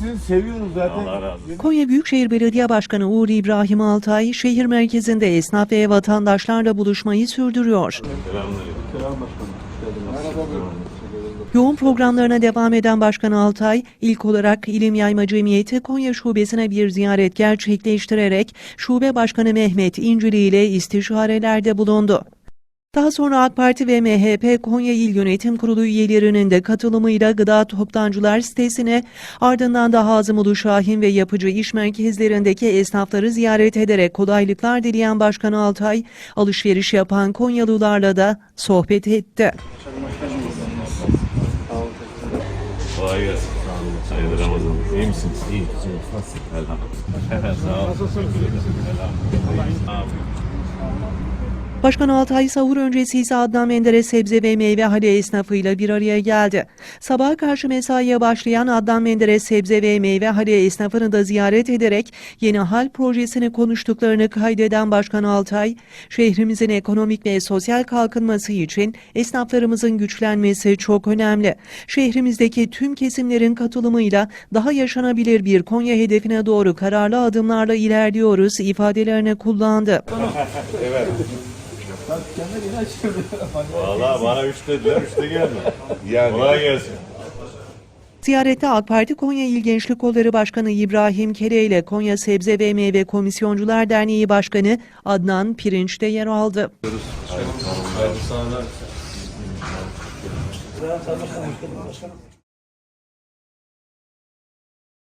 sizi seviyoruz zaten. Allah razı olsun. Konya Büyükşehir Belediye Başkanı Uğur İbrahim Altay, şehir merkezinde esnaf ve vatandaşlarla buluşmayı sürdürüyor. Selamünaleyküm. Yoğun programlarına devam eden Başkan Altay, ilk olarak İlim Yayma Cemiyeti Konya Şubesi'ne bir ziyaret gerçekleştirerek Şube Başkanı Mehmet İncili ile istişarelerde bulundu. Daha sonra AK Parti ve MHP Konya İl Yönetim Kurulu üyelerinin de katılımıyla Gıda Toptancılar sitesine, ardından da Hazımulu Şahin ve Yapıcı İş Merkezlerindeki esnafları ziyaret ederek kolaylıklar dileyen Başkan Altay, alışveriş yapan Konyalılarla da sohbet etti. Kolay gelsin. Hayırlı Ramazan. İyi misiniz? İyi. Elhamdülillah. Sağ olun. Selam. Başkan Altay sahur öncesi ise Adnan Menderes sebze ve meyve hali esnafıyla bir araya geldi. Sabaha karşı mesaiye başlayan Adnan Menderes sebze ve meyve hali esnafını da ziyaret ederek yeni hal projesini konuştuklarını kaydeden Başkan Altay, şehrimizin ekonomik ve sosyal kalkınması için esnaflarımızın güçlenmesi çok önemli. Şehrimizdeki tüm kesimlerin katılımıyla daha yaşanabilir bir Konya hedefine doğru kararlı adımlarla ilerliyoruz ifadelerini kullandı. Valla bana üç dediler, üç de geldi. Yani Kolay gelsin. Ziyarette AK Parti Konya İl Gençlik Kolları Başkanı İbrahim Kere ile Konya Sebze ve Meyve Komisyoncular Derneği Başkanı Adnan Pirinç de yer aldı. Olun.